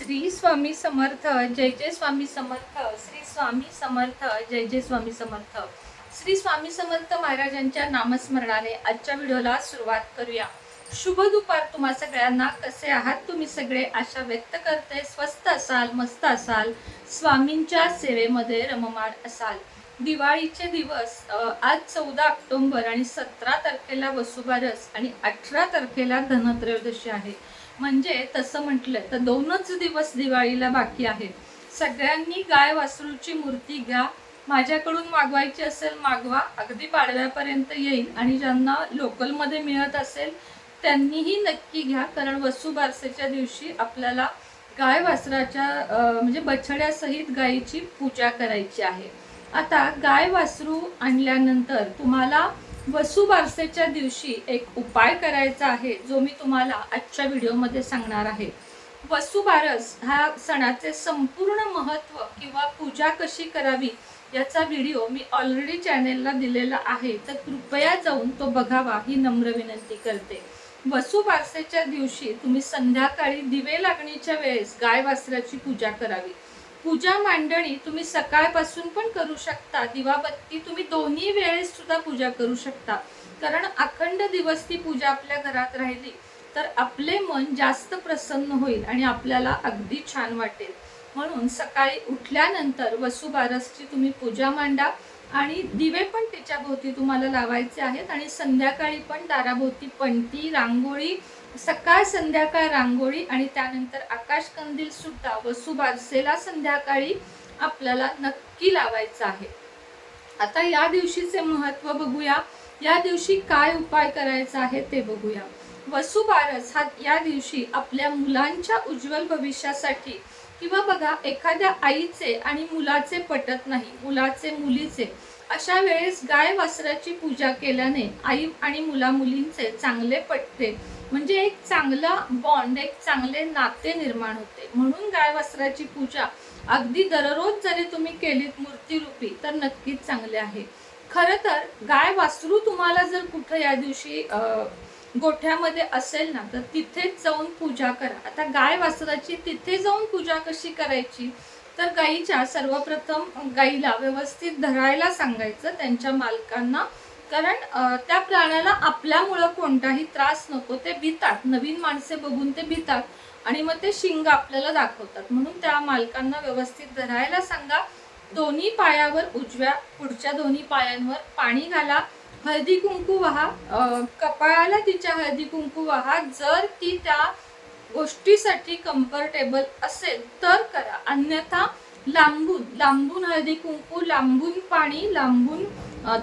श्री स्वामी समर्थ जय जय स्वामी समर्थ श्री स्वामी समर्थ जय जय स्वामी समर्थ. श्री स्वामी समर्थ महाराजांच्या नामस्मरणाने आजच्या व्हिडिओला सुरुवात करूया. शुभ दुपार तुम्हा सगळ्यांना. कसे आहात तुम्ही सगळे? आशा व्यक्त करते. स्वस्त असाल मस्त असाल. स्वामींच्या सेवेमध्ये रममाण असाल. दिवाळीचे दिवस आज चौदा ऑक्टोंबर आणि सतरा तारखेला वसुबारस आणि अठरा तारखेला धनत्रयोदशी आहे. म्हणजे तसं म्हटलं तर दोनच दिवस दिवाळीला बाकी आहेत. सगळ्यांनी गाय वासरूची मूर्ती घ्या. माझ्याकडून मागवायची असेल मागवा. अगदी पाडव्यापर्यंत येईल. आणि ज्यांना लोकलमध्ये मिळत असेल त्यांनीही नक्की घ्या. कारण वसुबारसेच्या दिवशी आपल्याला गाय वासराच्या म्हणजे बछड्यासहित गायीची पूजा करायची आहे. आता गाय वासरू आणल्यानंतर तुम्हाला वसुबारसेच्या दिवशी एक उपाय करायचा आहे जो मी तुम्हाला आजच्या व्हिडिओमध्ये सांगणार आहे. वसुबारस ह्या सणाचे संपूर्ण महत्त्व किंवा पूजा कशी करावी याचा व्हिडिओ मी ऑलरेडी चॅनेलला दिलेला आहे. तर कृपया जाऊन तो बघावा ही नम्र विनंती करते. वसुबारसेच्या दिवशी तुम्ही संध्याकाळी दिवे लागणीच्या वेळेस गाय वासराची पूजा करावी. पूजा मांडणी तुम्ही सकाळपासून पण करू शकता दिवाबत्ती तुम्ही दोन्ही वेळेस सुद्धा पूजा करू शकता. कारण अखंड दिवस ती पूजा आपल्या घरात राहिली तर आपले मन जास्त प्रसन्न होईल आणि आपल्याला अगदी छान वाटेल. म्हणून सकाळी उठल्यानंतर वसुबारसची तुम्ही पूजा मांडा आणि दिवे पण तिच्या भोवती तुम्हाला लावायचे आहेत आणि संध्याकाळी पण दाराभोवती पणती रांगोळी सकाळ संध्याकाळ रांगोळी आणि त्यानंतर आकाशकंदील सुद्धा वसुबारसेला संध्याकाळी आपल्याला नक्की लावायचं आहे. आता या दिवशीचे महत्त्व बघूया. या दिवशी काय उपाय करायचा आहे ते बघूया. वसुबारस हा या दिवशी आपल्या मुलांच्या उज्ज्वल भविष्यासाठी किंवा बघा एखाद्या आईचे आणि मुलाचे पटत नाही मुलाचे मुलीचे अशा वेळेस गाय वासराची पूजा केल्याने आई आणि मुला मुलींचे चांगले पटते. म्हणजे एक चांगला बॉन्ड एक चांगले नाते निर्माण होते. म्हणून गाय वासराची पूजा अगदी दररोज जरी तुम्ही केलीत मूर्तीरूपी तर नक्कीच चांगले आहे. खरं तर गाय वासरू तुम्हाला जर कुठं या दिवशी गोठ्यामध्ये असेल ना तर तिथेच जाऊन पूजा करा. आता गाय वासराची तिथे जाऊन पूजा कशी करायची? तर गाईच्या सर्वप्रथम गाईला व्यवस्थित धरायला सांगायचं त्यांच्या मालकांना. कारण त्या प्राण्याला आपल्यामुळं कोणताही त्रास नको ते भितात. नवीन माणसे बघून ते भितात. आणि मग ते शिंग आपल्याला दाखवतात. म्हणून त्या मालकांना व्यवस्थित धरायला सांगा. दोन्ही पायावर उजव्या पुढच्या दोन्ही पायांवर पाणी घाला. हळदी कुंकू वाहा. कपाळाला तिच्या हळदी कुंकू वाहा. जर ती त्या गोष्टीसाठी कम्फर्टेबल असेल तर करा. अन्यथा लांबून लांबून हळदी कुंकू लांबून पाणी लांबून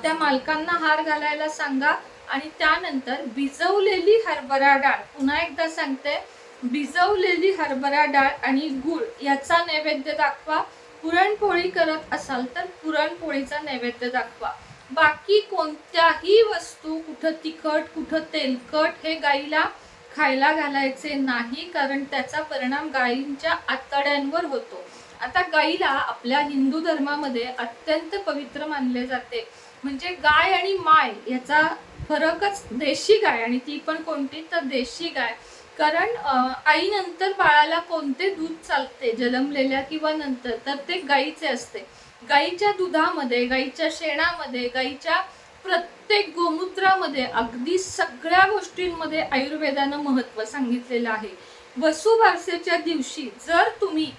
त्या मालकांना हार घालायला सांगा. आणि त्यानंतर भिजवलेली हरभरा डाळ. पुन्हा एकदा सांगते. भिजवलेली हरभरा डाळ आणि गुळ याचा नैवेद्य दाखवा. पुरणपोळी करत असाल तर पुरणपोळीचा नैवेद्य दाखवा. बाकी कोणत्याही वस्तू कुठं तिखट कुठं तेलकट हे गाईला खायला घालायचे नाही कारण त्याचा परिणाम गायींच्या आतड्यांवर होतो. आता गाईला आपल्या हिंदू धर्मामध्ये अत्यंत पवित्र मानले जाते. म्हणजे गाय आणि माय याचा फरकच देशी गाय आणि ती पण कोणती? तर देशी गाय. कारण आईनंतर बाळाला कोणते दूध चालते? जन्मलेल्या किंवा नंतर तर ते गाईचे असते. गाईच्या दुधामध्ये गाईच्या शेणामध्ये गाईच्या प्रत्येक गोमूत्रामध्ये अगदी सगळ्या गोष्टींमध्ये आयुर्वेदानं महत्त्व सांगितलेलं आहे. वसुबारसेच्या दिवशी जर तुम्ही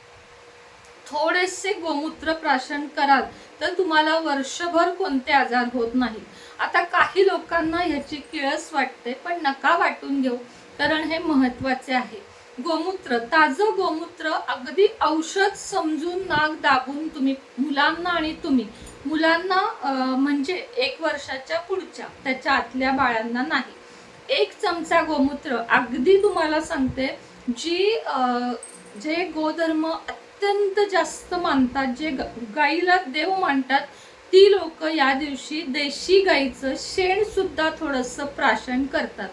थोडेसे गोमूत्र प्राशन कराल तर तुम्हाला वर्षभर कोणते आजार होत नाही आता काही लोकांना ह्याची किळस वाटते पण नका वाटून घेऊ कारण हे महत्त्वाचे आहे. गोमूत्र ताजं गोमूत्र अगदी औषध समजून नाक दाबून तुम्ही मुलांना आणि तुम्ही मुलांना म्हणजे एक वर्षाच्या पुढच्या त्याच्या आतल्या बाळांना नाही. एक चमचा गोमूत्र अगदी तुम्हाला सांगते जी अं, जे गोधर्म अत्यंत जास्त मानतात जे गाईला देव मानतात ती लोक या दिवशी देशी गाईचं शेण सुद्धा थोडंसं प्राशन करतात.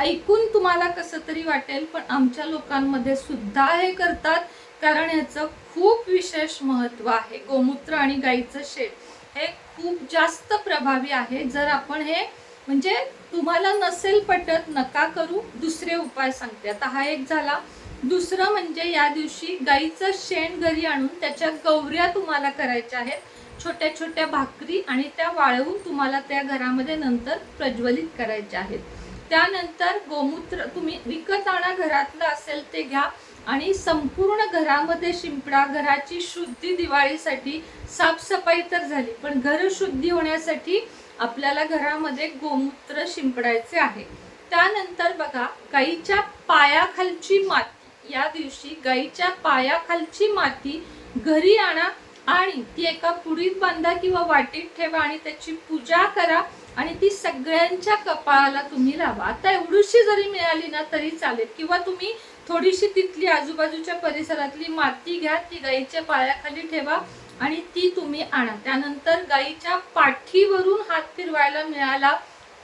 ऐकून तुम्हाला कसं तरी वाटेल पण आमच्या लोकांमध्ये सुद्धा हे करतात कारण ह्याचं खूप विशेष महत्त्व आहे. गोमूत्र आणि गाईचं शेण हे खूप जास्त प्रभावी आहे. जर आपण हे म्हणजे तुम्हाला नसेल पटत नका करू दुसरे उपाय सांगते. आता हा एक झाला. दुसरं म्हणजे या दिवशी गाईचं शेण घरी आणून त्याच्या गौऱ्या तुम्हाला करायच्या आहेत. छोट्या छोट्या भाकरी आणि त्या वाळवून तुम्हाला त्या घरामध्ये नंतर प्रज्वलित करायच्या आहेत. त्यानंतर गोमूत्र तुम्ही विकत आणा घरातलं असेल ते घ्या. आणि संपूर्ण घरामध्ये शिंपडा घराची शुद्धी दिवाळीसाठी साफसफाई तर झाली पण घर शुद्धी होण्यासाठी आपल्याला घरामध्ये गोमूत्र शिंपडायचे आहे. त्यानंतर बघा गाईच्या पायाखालची माती. या दिवशी गाईच्या पायाखालची माती घरी आणा आणि ती एका पुडीत बांधा किंवा वाटीत ठेवा आणि त्याची पूजा करा. आणि ती सगळ्यांच्या कपाळाला तुम्ही लावा. आता एवढीशी जरी मिळाली ना तरी चालेल. किंवा तुम्ही थोडीशी तिथली आजूबाजूच्या परिसरातली माती घ्या ती गाईच्या पायाखाली ठेवा आणि ती तुम्ही आणा. त्यानंतर गाईच्या पाठीवरून हात फिरवायला मिळाला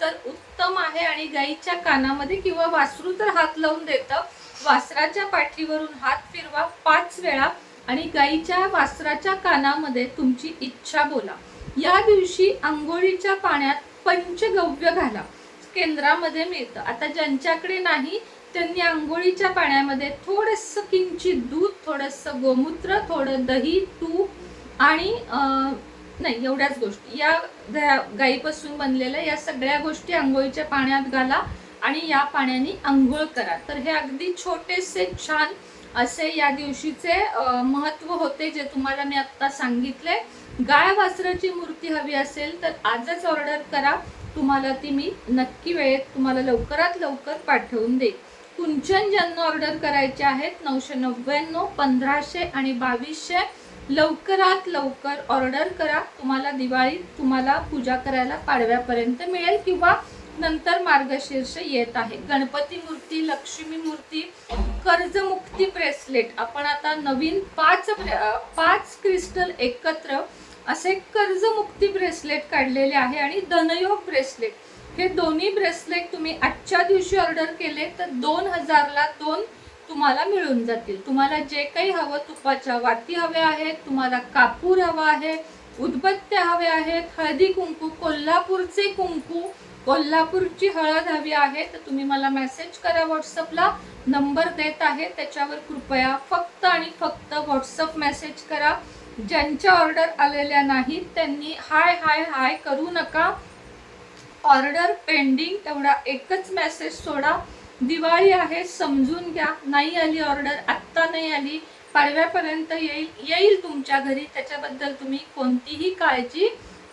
तर उत्तम आहे आणि गाईच्या कानामध्ये किंवा वासरू तर हात लावून देतं. वासराच्या पाठीवरून हात फिरवा पाच वेळा आणि गाईच्या वासराच्या कानामध्ये तुमची इच्छा बोला. या दिवशी आंघोळीच्या पाण्यात पंचगव्य घाला. केंद्रामध्ये मिळतं. आता ज्यांच्याकडे नाही त्यांनी आंघोळीच्या पाण्यामध्ये थोडंसं किंचित दूध थोडंसं गोमूत्र थोडं दही तूप आणि नाही एवढ्याच गोष्टी. या गा- गाईपासून बनलेल्या या सगळ्या गोष्टी आंघोळीच्या पाण्यात घाला आणि या पाण्याने आंघोळ करा. तर हे अगदी छोटेसे छान असे या दिवशीचे महत्त्व होते जे तुम्हाला मी आत्ता सांगितले गाय वासराची मूर्ती हवी असेल तर आजच ऑर्डर करा. तुम्हाला ती मी नक्की वेळेत तुम्हाला लवकरात लवकर पाठवून देईल कुंचन ज्यांना ऑर्डर करायचे आहेत नऊशे नव्याण्णव पंधराशे आणि बावीसशे लवकरात लवकर ऑर्डर करा. तुम्हाला दिवाळीत तुम्हाला पूजा करायला पाडव्यापर्यंत मिळेल किंवा नंतर मार्गशीर्ष येत आहे. गणपती मूर्ती लक्ष्मी मूर्ती कर्जमुक्ती ब्रेसलेट. आपण आता नवीन पाच पाच क्रिस्टल एकत्र असे कर्जमुक्ती ब्रेसलेट काढलेले आहे आणि धनयोग ब्रेसलेट हे दोन्ही ब्रेसलेट तुम्ही आजच्या दिवशी ऑर्डर केले तर दोन हजारला दोन तुम्हाला मिळून जातील. तुम्हाला जे काही हवं तुपाच्या वाती हव्या आहेत तुम्हाला कापूर हवा आहे उदबत्त्या हव्या आहेत हळदी कुंकू कोल्हापूरचे कुंकू कोल्हापूरची हळद हवी आहे तर तुम्ही मला मेसेज करा व्हॉट्सअपला. नंबर देत आहे त्याच्यावर कृपया फक्त आणि फक्त व्हॉट्सअप मेसेज करा. ज्यांच्या ऑर्डर आलेल्या नाहीत त्यांनी हाय हाय हाय करू नका. ऑर्डर पेंडिंग तेवढा एकच मेसेज सोडा. दिवाळी आहे समजून घ्या. नाही आली ऑर्डर आत्ता नाही आली. पाडव्यापर्यंत येईल येईल तुमच्या घरी. त्याच्याबद्दल तुम्ही कोणतीही काळजी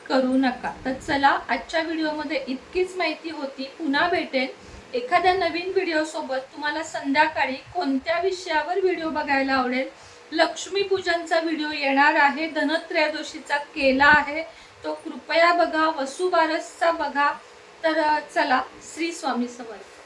करू नका. तर चला आजच्या व्हिडिओमध्ये इतकीच माहिती होती. पुन्हा भेटेल एखाद्या नवीन व्हिडिओ सोबत तुम्हाला संध्याकाळी कोणत्या विषयावर व्हिडिओ बघायला आवडेल लक्ष्मी पूजनचा व्हिडिओ येणार आहे. धनत्रयोदशीचा केला आहे. तो कृपया बघा. वसुबारसचा बघा. तर चला श्री स्वामी समर्थ.